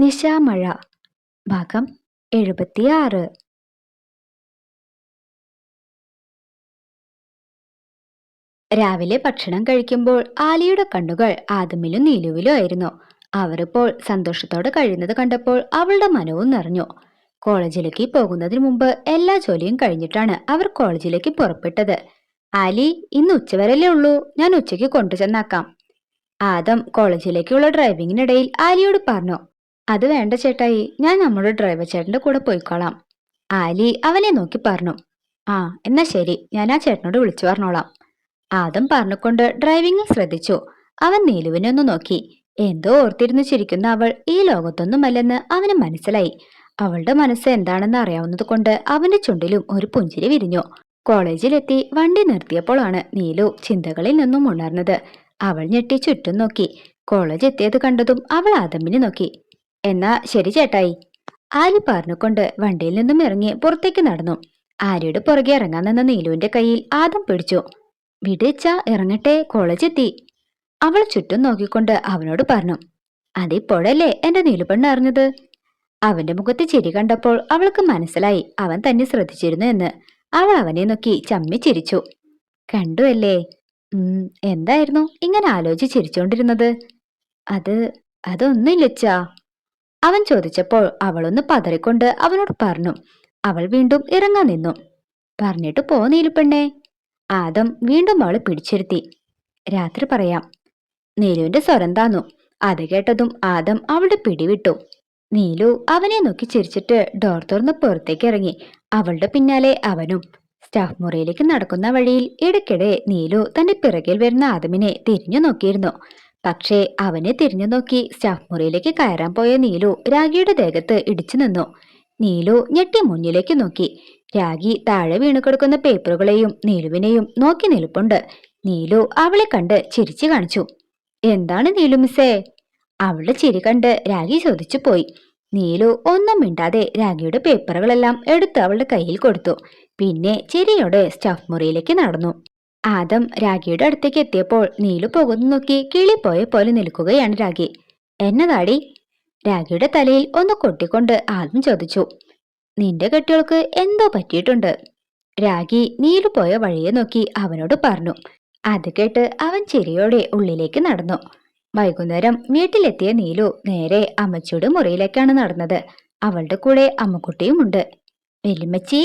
നിശാമഴ ഭാഗം എഴുപത്തിയാറ്. രാവിലെ ഭക്ഷണം കഴിക്കുമ്പോൾ ആലിയുടെ കണ്ണുകൾ ആദമിലും നീലുവിലും ആയിരുന്നു. അവരിപ്പോൾ സന്തോഷത്തോടെ കഴിയുന്നത് കണ്ടപ്പോൾ അവളുടെ മനവും നിറഞ്ഞു. കോളേജിലേക്ക് പോകുന്നതിന് മുമ്പ് എല്ലാ ജോലിയും കഴിഞ്ഞിട്ടാണ് അവർ കോളേജിലേക്ക് പുറപ്പെട്ടത്. ആലി ഇന്ന് ഉച്ചവരല്ലേ ഉള്ളൂ. ഞാൻ ഉച്ചയ്ക്ക് കൊണ്ടുചെന്നാക്കാം. ആദം കോളേജിലേക്കുള്ള ഡ്രൈവിങ്ങിനിടയിൽ ആലിയോട് പറഞ്ഞു അത് വേണ്ട ചേട്ടായി ഞാൻ നമ്മുടെ ഡ്രൈവർ ചേട്ടന്റെ കൂടെ പോയിക്കോളാം. ആലി അവനെ നോക്കി പറഞ്ഞു. ആ എന്നാ ശരി ഞാൻ ആ ചേട്ടനോട് വിളിച്ചു പറഞ്ഞോളാം. ആദം പറഞ്ഞുകൊണ്ട് ഡ്രൈവിംഗിൽ ശ്രദ്ധിച്ചു. അവൻ നീലുവിനെ ഒന്ന് നോക്കി. എന്തോ ഓർത്തിരുന്നു ചിരിക്കുന്ന അവൾ ഈ ലോകത്തൊന്നുമല്ലെന്ന് അവന് മനസ്സിലായി. അവളുടെ മനസ്സ് എന്താണെന്ന് അറിയാവുന്നത് കൊണ്ട് അവന്റെ ചുണ്ടിലും ഒരു പുഞ്ചിരി വിരിഞ്ഞു. കോളേജിലെത്തി വണ്ടി നിർത്തിയപ്പോഴാണ് നീലു ചിന്തകളിൽ നിന്നും ഉണർന്നത്. അവൾ ഞെട്ടി ചുറ്റും നോക്കി. കോളേജ് എത്തിയത് കണ്ടതും അവൾ ആദമിനെ നോക്കി. എന്നാ ശരി ചേട്ടായി. ആലി പറഞ്ഞുകൊണ്ട് വണ്ടിയിൽ നിന്നും ഇറങ്ങി പുറത്തേക്ക് നടന്നു. ആര്യയുടെ പുറകെ ഇറങ്ങാൻ നിന്ന നീലുവിന്റെ കയ്യിൽ ആദം പിടിച്ചു. വിടിച്ച ഇറങ്ങട്ടെ കോളേജ് എത്തി. അവൾ ചുറ്റും നോക്കിക്കൊണ്ട് അവനോട് പറഞ്ഞു അതിപ്പോഴല്ലേ എന്റെ നീലുപെണ്ണ് അറിഞ്ഞത്? അവന്റെ മുഖത്ത് ചിരി കണ്ടപ്പോൾ അവൾക്ക് മനസ്സിലായി അവൻ തന്നെ ശ്രദ്ധിച്ചിരുന്നു എന്ന്. അവൾ അവനെ നോക്കി ചമ്മി ചിരിച്ചു. കണ്ടു അല്ലേ? ഉം എന്തായിരുന്നു ഇങ്ങനെ ആലോചിച്ച് ചിരിച്ചോണ്ടിരുന്നത്? അത് അതൊന്നുമില്ലച്ചാ അവൻ ചോദിച്ചപ്പോൾ അവളൊന്ന് പതറിക്കൊണ്ട് അവനോട് പറഞ്ഞു അവൾ വീണ്ടും ഇറങ്ങാൻ നിന്നു. പറഞ്ഞിട്ട് പോ നീലുപ്പെണ്ണേ ആദം വീണ്ടും അവളെ പിടിച്ചിരുത്തി. രാത്രി പറയാം. നീലുവിന്റെ സ്വരം താന്നു. അത് കേട്ടതും ആദം അവളുടെ പിടിവിട്ടു. നീലു അവനെ നോക്കി ചിരിച്ചിട്ട് ഡോർ തുറന്ന് പുറത്തേക്ക് ഇറങ്ങി. അവളുടെ പിന്നാലെ അവനും. സ്റ്റാഫ് മുറിയിലേക്ക് നടക്കുന്ന വഴിയിൽ ഇടയ്ക്കിടെ നീലു തന്റെ പിറകിൽ വരുന്ന ആദമിനെ തിരിഞ്ഞു നോക്കിയിരുന്നു. പക്ഷേ അവനെ തിരിഞ്ഞു നോക്കി സ്റ്റാഫ് മുറിയിലേക്ക് കയറാൻ പോയ നീലു രാഗിയുടെ ദേഹത്ത് ഇടിച്ചു നിന്നു. നീലു ഞെട്ടി മുന്നിലേക്ക് നോക്കി. രാഗി താഴെ വീണു കിടക്കുന്ന പേപ്പറുകളെയും നീലുവിനെയും നോക്കി നിൽപ്പുണ്ട്. നീലു അവളെ കണ്ട് ചിരിച്ചു കാണിച്ചു. എന്താണ് നീലു മിസ്സേ? അവളുടെ ചിരി കണ്ട് രാഗി ചോദിച്ചു പോയി. നീലു ഒന്നും മിണ്ടാതെ രാഗിയുടെ പേപ്പറുകളെല്ലാം എടുത്ത് അവളുടെ കയ്യിൽ കൊടുത്തു. പിന്നെ ചിരിയോടെ സ്റ്റാഫ് മുറിയിലേക്ക് നടന്നു. ആദം രാഗിയുടെ അടുത്തേക്ക് എത്തിയപ്പോൾ നീലു പോകുന്നു നോക്കി കിളിപ്പോയ പോലെ നിൽക്കുകയാണ് രാഗി. എന്നതാടി രാഗിയുടെ തലയിൽ ഒന്ന് കൊട്ടിക്കൊണ്ട് ആദം ചോദിച്ചു. നിന്റെ കെട്ടികൾക്ക് എന്തോ പറ്റിയിട്ടുണ്ട്? രാഗി നീലു പോയ വഴിയെ നോക്കി അവനോട് പറഞ്ഞു. അത് കേട്ട് അവൻ ചിരിയോടെ ഉള്ളിലേക്ക് നടന്നു. വൈകുന്നേരം വീട്ടിലെത്തിയ നീലു നേരെ അമ്മച്ചിയുടെ മുറിയിലേക്കാണ് നടന്നത്. അവളുടെ കൂടെ അമ്മക്കുട്ടിയുമുണ്ട് വെല്ലുമ്മച്ചി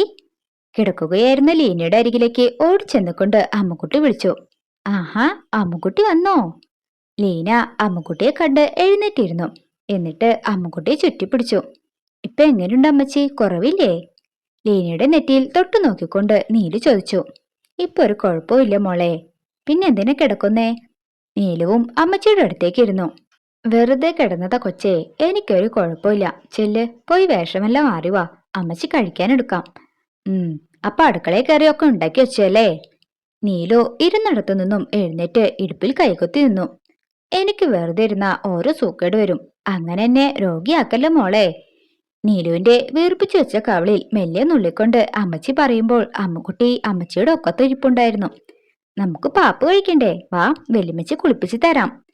കിടക്കുകയായിരുന്ന ലീനയുടെ അരികിലേക്ക് ഓടിച്ചെന്നുകൊണ്ട് അമ്മുക്കുട്ടി വിളിച്ചു. ആഹാ അമ്മുക്കുട്ടി വന്നോ? ലീന അമ്മക്കുട്ടിയെ കണ്ട് എഴുന്നേറ്റിരുന്നു. എന്നിട്ട് അമ്മക്കുട്ടിയെ ചുറ്റിപ്പിടിച്ചു. ഇപ്പൊ എങ്ങനെയുണ്ട് അമ്മച്ചി? കുറവില്ലേ? ലീനയുടെ നെറ്റിയിൽ തൊട്ടു നോക്കിക്കൊണ്ട് നീലു ചോദിച്ചു. ഇപ്പൊ ഒരു കുഴപ്പമില്ല മോളെ. പിന്നെ എന്തിനാ കിടക്കുന്നേ? നീലുവും അമ്മച്ചിയുടെ അടുത്തേക്ക് ഇരുന്നു. വെറുതെ കിടന്നതാ കൊച്ചേ. എനിക്കൊരു കുഴപ്പമില്ല ചെല്ല് പോയി വേഷമെല്ലാം മാറിവാ അമ്മച്ചി കഴിക്കാനെടുക്കാം ഉം അപ്പൊ അടുക്കളയിൽ കയറിയൊക്കെ ഉണ്ടാക്കി വെച്ചല്ലേ? നീലു ഇരുന്നിടത്തു നിന്നും എഴുന്നേറ്റ് ഇടുപ്പിൽ കൈകൊത്തി നിന്നു. എനിക്ക് വെറുതെ ഇരുന്ന ഓരോ സൂക്കേട് വരും. അങ്ങനെ എന്നെ രോഗിയാക്കല്ലോ മോളെ? നീലുവിന്റെ വീർപ്പിച്ചു വെച്ച കവളിൽ മെല്ലെ നുള്ളിക്കൊണ്ട് അമ്മച്ചി പറയുമ്പോൾ അമ്മക്കുട്ടി അമ്മച്ചിയുടെ ഒക്കത്ത് ഇരിപ്പുണ്ടായിരുന്നു. നമുക്ക് പാപ്പ് കഴിക്കണ്ടേ? വാ വെല്ലുമ്മച്ചി കുളിപ്പിച്ചു തരാം.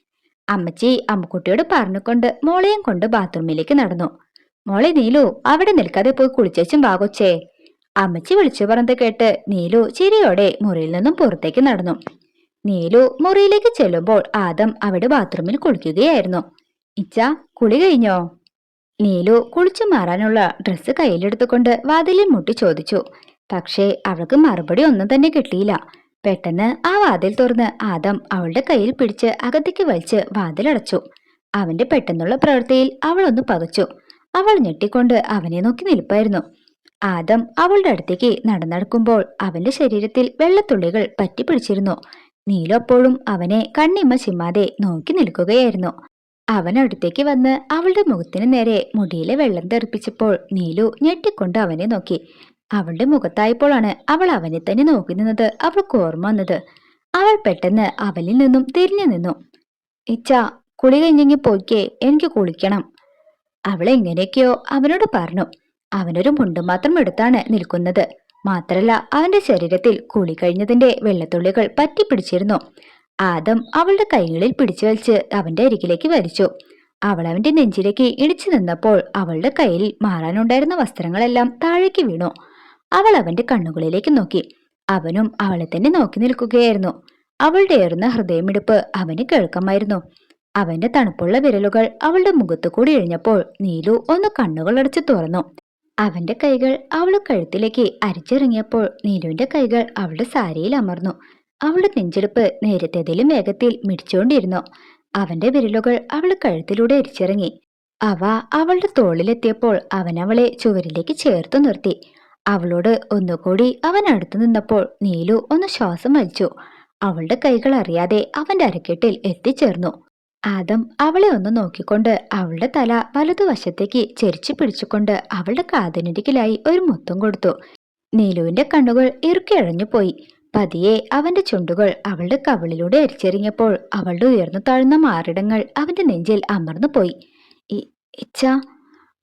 അമ്മച്ചി അമ്മക്കുട്ടിയോട് പറഞ്ഞുകൊണ്ട് മോളെയും കൊണ്ട് ബാത്റൂമിലേക്ക് നടന്നു. മോളെ നീലു അവിടെ നിൽക്കാതെ പോയി കുളിച്ചേച്ചും വാ കൊച്ചേ. അമ്മച്ചി വിളിച്ചു പറഞ്ഞത് കേട്ട് നീലു ചിരിയോടെ മുറിയിൽ നിന്നും പുറത്തേക്ക് നടന്നു. നീലു മുറിയിലേക്ക് ചെല്ലുമ്പോൾ ആദം അവിടെ ബാത്റൂമിൽ കുളിക്കുകയായിരുന്നു. ഇച്ച കുളി കഴിഞ്ഞോ? നീലു കുളിച്ചു മാറാനുള്ള ഡ്രസ്സ് കയ്യിലെടുത്തുകൊണ്ട് വാതിലിൽ മുട്ടി ചോദിച്ചു. പക്ഷേ അവൾക്ക് മറുപടി ഒന്നും തന്നെ കിട്ടിയില്ല. പെട്ടെന്ന് ആ വാതിൽ തുറന്ന് ആദം അവളുടെ കയ്യിൽ പിടിച്ച് അകത്തേക്ക് വലിച്ച് വാതിലടച്ചു. അവന്റെ പെട്ടെന്നുള്ള പ്രവൃത്തിയിൽ അവളൊന്ന് പകച്ചു അവൾ ഞെട്ടിക്കൊണ്ട് അവനെ നോക്കി നിൽപ്പായിരുന്നു. ആദം അവളുടെ അടുത്തേക്ക് നടന്നടക്കുമ്പോൾ അവന്റെ ശരീരത്തിൽ വെള്ളത്തുള്ളികൾ പറ്റിപ്പിടിച്ചിരുന്നു. നീലു അപ്പോഴും അവനെ കണ്ണിമ ചിമ്മാതെ നോക്കി നിൽക്കുകയായിരുന്നു. അവൻ അടുത്തേക്ക് വന്ന് അവളുടെ മുഖത്തിന് നേരെ മുടിയിലെ വെള്ളം തെറിപ്പിച്ചപ്പോൾ നീലു ഞെട്ടിക്കൊണ്ട് അവനെ നോക്കി. അവളുടെ മുഖത്തായപ്പോഴാണ് അവൾ അവനെ തന്നെ നോക്കി നിന്നത് അവൾക്ക് ഓർമ്മ വന്നത്. അവൾ പെട്ടെന്ന് അവനിൽ നിന്നും തിരിഞ്ഞു നിന്നു. ഇച്ച കുളി കഴിഞ്ഞെങ്കിൽ പോയിക്കേ എനിക്ക് കുളിക്കണം. അവൾ എങ്ങനെയൊക്കെയോ അവനോട് പറഞ്ഞു. അവനൊരു മുണ്ട് മാത്രം എടുത്താണ് നിൽക്കുന്നത്. മാത്രല്ല അവന്റെ ശരീരത്തിൽ കുളി കഴിഞ്ഞതിന്റെ വെള്ളത്തുള്ളികൾ പറ്റിപ്പിടിച്ചിരുന്നു ആദം അവളുടെ കൈകളിൽ പിടിച്ചു വലിച്ച് അവന്റെ അരികിലേക്ക് വലിച്ചു. അവൾ അവന്റെ നെഞ്ചിലേക്ക് ഇടിച്ചു നിന്നപ്പോൾ അവളുടെ കയ്യിൽ മാറാനുണ്ടായിരുന്ന വസ്ത്രങ്ങളെല്ലാം താഴേക്ക് വീണു. അവൾ അവന്റെ കണ്ണുകളിലേക്ക് നോക്കി. അവനും അവളെ തന്നെ നോക്കി നിൽക്കുകയായിരുന്നു. അവളുടെ ഏറുന്ന ഹൃദയമിടിപ്പ് അവന് കേൾക്കമായിരുന്നു. അവന്റെ തണുപ്പുള്ള വിരലുകൾ അവളുടെ മുഖത്തു കൂടി എഴിഞ്ഞപ്പോൾ നീലു ഒന്ന് കണ്ണുകൾ അടച്ചു തുറന്നു. അവന്റെ കൈകൾ അവളുടെ കഴുത്തിലേക്ക് അരിച്ചിറങ്ങിയപ്പോൾ നീലുവിന്റെ കൈകൾ അവളുടെ സാരിയിൽ അമർന്നു. അവളുടെ നെഞ്ചെടുപ്പ് നേരത്തേതിലും വേഗത്തിൽ മിടിച്ചുകൊണ്ടിരുന്നു. അവന്റെ വിരലുകൾ അവളുടെ കഴുത്തിലൂടെ അരിച്ചിറങ്ങി. അവ അവളുടെ തോളിലെത്തിയപ്പോൾ അവൻ അവളെ ചുവരിലേക്ക് ചേർത്തു നിർത്തി. അവളോട് ഒന്നുകൂടി അവൻ അടുത്തു നിന്നപ്പോൾ നീലു ഒന്ന് ശ്വാസം വലിച്ചു. അവളുടെ കൈകൾ അറിയാതെ അവന്റെ അരക്കെട്ടിൽ എത്തിച്ചേർന്നു. ആദം അവളെ ഒന്ന് നോക്കിക്കൊണ്ട് അവളുടെ തല വലതുവശത്തേക്ക് ചെരിച്ചു പിടിച്ചുകൊണ്ട് അവളുടെ കാതിനരികിലായി ഒരു മുത്തം കൊടുത്തു. നീലുവിന്റെ കണ്ണുകൾ ഇറുക്കിഴഞ്ഞു പോയി. പതിയെ അവന്റെ ചുണ്ടുകൾ അവളുടെ കവിളിലൂടെ അരിച്ചെറിഞ്ഞപ്പോൾ അവളുടെ ഉയർന്നു താഴ്ന്ന മാറിടങ്ങൾ അവന്റെ നെഞ്ചിൽ അമർന്നു പോയി. ഇച്ഛ.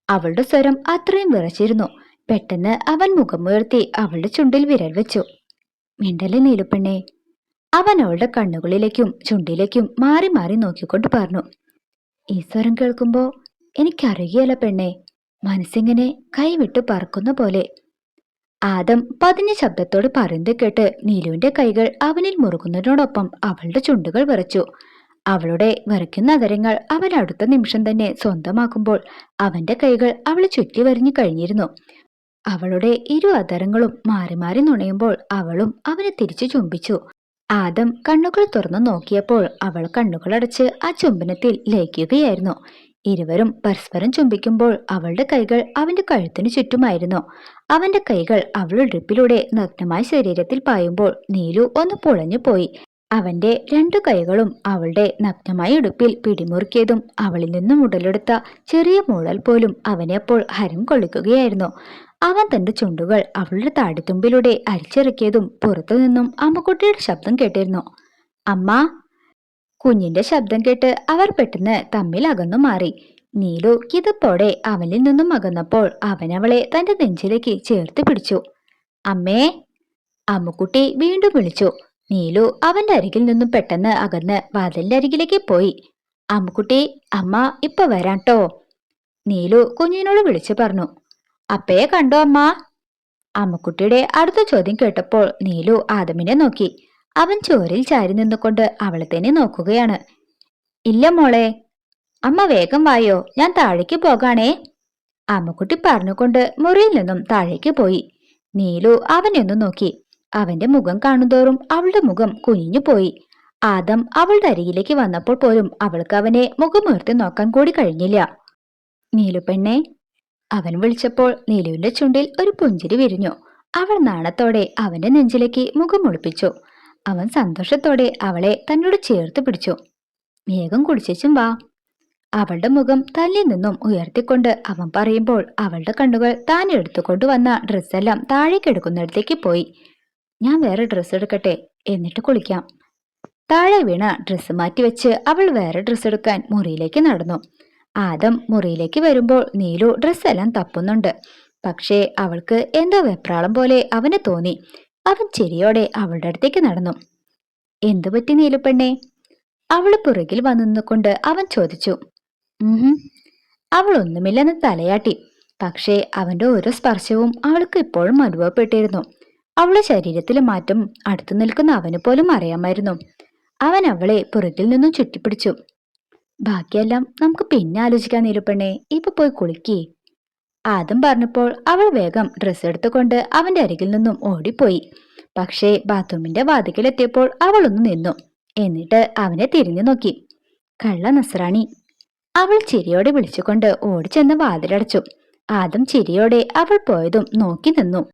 അവളുടെ സ്വരം അത്രയും വിറച്ചിരുന്നു. പെട്ടെന്ന് അവൻ മുഖം മുഖമുയർത്തി അവളുടെ ചുണ്ടിൽ വിരൽ വെച്ചു. മിണ്ടലെ നീലുപ്പെണ്ണേ അവൻ അവളുടെ കണ്ണുകളിലേക്കും ചുണ്ടിലേക്കും മാറി മാറി നോക്കിക്കൊണ്ട് പറഞ്ഞു ഈ സ്വരം കേൾക്കുമ്പോ എനിക്കറിയുകയല്ല പെണ്ണെ മനസ്സിങ്ങനെ കൈവിട്ട് പറക്കുന്ന പോലെ. ആദം പതിഞ്ഞ ശബ്ദത്തോട് പറയുന്നത് കേട്ട് നീലുവിന്റെ കൈകൾ അവനിൽ മുറുകുന്നതിനോടൊപ്പം അവളുടെ ചുണ്ടുകൾ വിറച്ചു. അവളുടെ വിറയ്ക്കുന്ന അതരങ്ങൾ അവൻ അടുത്ത നിമിഷം തന്നെ സ്വന്തമാക്കുമ്പോൾ അവന്റെ കൈകൾ അവളെ ചുറ്റി വരിഞ്ഞു കഴിഞ്ഞിരുന്നു. അവളുടെ ഇരു അതരങ്ങളും മാറി മാറി നുണയുമ്പോൾ അവളും അവനെ തിരിച്ചു ചുംബിച്ചു. ആദം കണ്ണുകൾ തുറന്നു നോക്കിയപ്പോൾ അവൾ കണ്ണുകൾ അടച്ച് ആ ചുംബനത്തിൽ ലയിക്കുകയായിരുന്നു. ഇരുവരും പരസ്പരം ചുംബിക്കുമ്പോൾ അവളുടെ കൈകൾ അവന്റെ കഴുത്തിനു ചുറ്റുമായിരുന്നു. അവന്റെ കൈകൾ അവളുടെ ഇടുപ്പിലൂടെ നഗ്നമായ ശരീരത്തിൽ പായുമ്പോൾ നീലു ഒന്ന് പൊളഞ്ഞു പോയി അവന്റെ രണ്ടു കൈകളും അവളുടെ നഗ്നമായ ഇടുപ്പിൽ പിടിമുറുക്കിയതും അവളിൽ നിന്നും ഉടലെടുത്ത ചെറിയ മൂളൽ പോലും അവനെ അപ്പോൾ ഹരം കൊള്ളിക്കുകയായിരുന്നു. അവൻ തന്റെ ചുണ്ടുകൾ അവളുടെ താടിത്തുമ്പിലൂടെ അരിച്ചിറക്കിയതും പുറത്തു നിന്നും അമ്മക്കുട്ടിയുടെ ശബ്ദം കേട്ടിരുന്നു. അമ്മ കുഞ്ഞിന്റെ ശബ്ദം കേട്ട് അവർ പെട്ടെന്ന് തമ്മിൽ അകന്നു മാറി. നീലു കിതപ്പോടെ അവനിൽ നിന്നും അകന്നപ്പോൾ അവൻ അവളെ തന്റെ നെഞ്ചിലേക്ക് ചേർത്ത് പിടിച്ചു. അമ്മേ അമ്മുക്കുട്ടി വീണ്ടും വിളിച്ചു. നീലു അവന്റെ അരികിൽ നിന്നും പെട്ടെന്ന് അകന്ന് വാതിലിന്റെ അരികിലേക്ക് പോയി. അമ്മുക്കുട്ടി അമ്മ ഇപ്പൊ വരാട്ടോ. നീലു കുഞ്ഞിനോട് വിളിച്ചു പറഞ്ഞു. അപ്പയെ കണ്ടോ അമ്മ? അമ്മക്കുട്ടിയുടെ അടുത്ത ചോദ്യം കേട്ടപ്പോൾ നീലു ആദമിനെ നോക്കി. അവൻ ചോരിൽ ചാരി നിന്നുകൊണ്ട് അവളെ തന്നെ നോക്കുകയാണ്. ഇല്ല മോളെ അമ്മ വേഗം വായോ ഞാൻ താഴേക്ക് പോകാണേ. അമ്മക്കുട്ടി പറഞ്ഞുകൊണ്ട് മുറിയിൽ നിന്നും താഴേക്ക് പോയി. നീലു ഒന്ന് നോക്കി. അവന്റെ മുഖം കാണുന്തോറും അവളുടെ മുഖം കുനിഞ്ഞുപോയി ആദം അവളുടെ അരികിലേക്ക് വന്നപ്പോൾ പോലും അവൾക്ക് അവനെ മുഖമുയർത്തി നോക്കാൻ കൂടി കഴിഞ്ഞില്ല. നീലു പെണ്ണെ അവൻ വിളിച്ചപ്പോൾ നീലുവിന്റെ ചുണ്ടിൽ ഒരു പുഞ്ചിരി വിരിഞ്ഞു. അവൾ നാണത്തോടെ അവന്റെ നെഞ്ചിലേക്ക് മുഖം ഒളിപ്പിച്ചു. അവൻ സന്തോഷത്തോടെ അവളെ തന്നോട് ചേർത്ത് പിടിച്ചു. വേഗം കുടിച്ചും വാ. അവളുടെ മുഖം തല്ലിൽ നിന്നും ഉയർത്തിക്കൊണ്ട് അവൻ പറയുമ്പോൾ അവളുടെ കണ്ണുകൾ താൻ എടുത്തുകൊണ്ടുവന്ന ഡ്രസ്സെല്ലാം താഴേക്കെടുക്കുന്നിടത്തേക്ക് പോയി. ഞാൻ വേറെ ഡ്രസ്സ് എടുക്കട്ടെ എന്നിട്ട് കുളിക്കാം. താഴെ വീണ ഡ്രസ്സ് മാറ്റി വെച്ച് അവൾ വേറെ ഡ്രസ്സ് എടുക്കാൻ മുറിയിലേക്ക് നടന്നു. ആദം മുറിയിലേക്ക് വരുമ്പോൾ നീലു ഡ്രസ്സെല്ലാം തപ്പുന്നുണ്ട്. പക്ഷേ അവൾക്ക് എന്തോ വെപ്രാളം പോലെ അവന് തോന്നി. അവൻ ചിരിയോടെ അവളുടെ അടുത്തേക്ക് നടന്നു. എന്തു പറ്റി നീലുപെണ്ണേ അവൾ പുറകിൽ വന്നു അവൻ ചോദിച്ചു. അവൾ ഒന്നുമില്ലെന്ന് തലയാട്ടി. പക്ഷേ അവന്റെ ഓരോ സ്പർശവും അവൾക്ക് ഇപ്പോഴും അനുഭവപ്പെട്ടിരുന്നു. അവളുടെ ശരീരത്തിലെ മാറ്റം അടുത്തു നിൽക്കുന്ന അവന് പോലും അറിയാമായിരുന്നു. അവൻ അവളെ പുറകിൽ നിന്നും ചുറ്റിപ്പിടിച്ചു. ബാക്കിയെല്ലാം നമുക്ക് പിന്നെ ആലോചിക്കാൻ നീരുപ്പെണ്ണേ ഇപ്പൊ പോയി കുളിക്കേ. ആദ്യം പറഞ്ഞപ്പോൾ അവൾ വേഗം ഡ്രസ്സ് എടുത്തുകൊണ്ട് അവന്റെ അരികിൽ നിന്നും ഓടിപ്പോയി. പക്ഷേ ബാത്റൂമിന്റെ വാതിക്കലെത്തിയപ്പോൾ അവൾ ഒന്ന് നിന്നു. എന്നിട്ട് അവനെ തിരിഞ്ഞു നോക്കി. കള്ള നസ്രാണി. അവൾ ചിരിയോടെ വിളിച്ചുകൊണ്ട് ഓടിച്ചെന്ന് വാതിലടച്ചു. ആദ്യം ചിരിയോടെ അവൾ പോയതും നോക്കി നിന്നു.